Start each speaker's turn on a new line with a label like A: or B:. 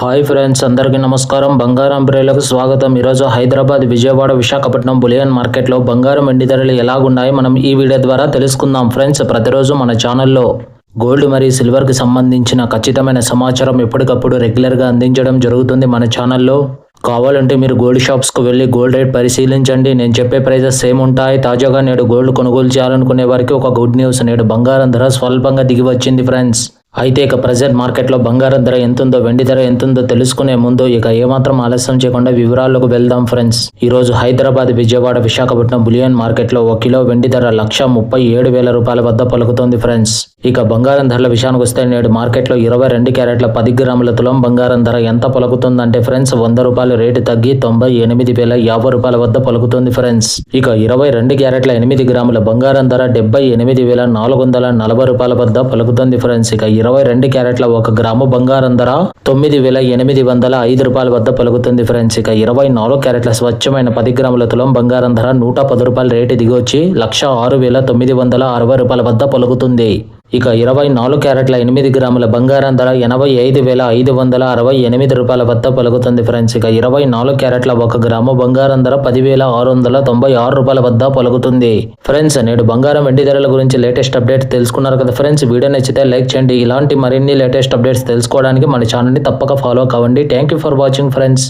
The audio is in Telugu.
A: హాయ్ ఫ్రెండ్స్ అందరికీ నమస్కారం. బంగారం బ్రేలకు స్వాగతం. ఈరోజు హైదరాబాద్ విజయవాడ విశాఖపట్నం బులియన్ మార్కెట్లో బంగారం వెండి ధరలు ఎలాగున్నాయి మనం ఈ వీడియో ద్వారా తెలుసుకుందాం. ఫ్రెండ్స్ ప్రతిరోజు మన ఛానల్లో గోల్డ్ మరియు సిల్వర్కి సంబంధించిన ఖచ్చితమైన సమాచారం ఎప్పటికప్పుడు రెగ్యులర్గా అందించడం జరుగుతుంది మన ఛానల్లో. కావాలంటే మీరు గోల్డ్ షాప్స్కు వెళ్ళి గోల్డ్ రేట్ పరిశీలించండి. నేను చెప్పే ప్రైజెస్ సేమ్ ఉంటాయి. తాజాగా నేడు గోల్డ్ కొనుగోలు చేయాలనుకునే వారికి ఒక గుడ్ న్యూస్. నేడు బంగారం ధర స్వల్పంగా దిగి వచ్చింది ఫ్రెండ్స్. అయితే ఇక ప్రజెంట్ మార్కెట్లో బంగారం ధర ఎంతుందో వెండి ధర ఎంతుందో తెలుసుకునే ముందు ఇక ఏమాత్రం ఆలస్యం చేయకుండా వివరాల్లోకి వెళ్దాం ఫ్రెండ్స్. ఈ రోజు హైదరాబాద్ విజయవాడ విశాఖపట్నం బులియన్ మార్కెట్లో ఒక కిలో వెండి ధర లక్ష ముప్పై ఏడు వేల రూపాయల వద్ద పలుకుతోంది ఫ్రెండ్స్. ఇక బంగారం ధరల విషయానికి వస్తే నేడు మార్కెట్లో ఇరవై రెండు క్యారెట్ల పది గ్రాముల తులం బంగారం ధర ఎంత పలుకుతుందంటే ఫ్రెండ్స్ వంద రూపాయలు రేటు తగ్గి తొంభై ఎనిమిది వేల యాభై రూపాయల వద్ద పలుకుతుంది ఫ్రెండ్స్. ఇక ఇరవై రెండు క్యారెట్ల ఎనిమిది గ్రాముల బంగారం ధర డెబ్బై ఎనిమిది వేల నాలుగు వందల నలభై రూపాయల వద్ద పలుకుతుంది ఫ్రెండ్స్. ఇక ఇరవై రెండు క్యారెట్ల ఒక గ్రాము బంగారం ధర తొమ్మిది వేల ఎనిమిది వందల ఐదు రూపాయల వద్ద పలుకుతుంది ఫ్రెండ్స్. ఇక ఇరవై నాలుగు క్యారెట్ల స్వచ్ఛమైన పది గ్రాముల తులం బంగారం ధర నూట పది రూపాయల రేటు దిగొచ్చి లక్ష ఆరు వేల తొమ్మిది వందల అరవై రూపాయల వద్ద పలుకుతుంది. ఇక ఇరవై నాలుగు క్యారెట్ల ఎనిమిది గ్రాముల బంగారం ధర ఎనభై ఐదు వేల ఐదు వందల అరవై ఎనిమిది రూపాయల వద్ద పలుకుతుంది ఫ్రెండ్స్. ఇక ఇరవై నాలుగు క్యారెట్ల ఒక గ్రాము బంగారం ధర పదివేల ఆరు వందల తొంభై ఆరు రూపాయల వద్ద పలుకుతుంది. ఫ్రెండ్స్ నేడు బంగారం వెండి ధరల గురించి లేటెస్ట్ అప్డేట్ తెలుసుకున్నారు కదా ఫ్రెండ్స్. వీడియో నచ్చితే లైక్ చేయండి. ఇలాంటి మరిన్ని లేటెస్ట్ అప్డేట్స్ తెలుసుకోవడానికి మన ఛానల్ని తప్పక ఫాలో కావండి. Thank you for watching friends.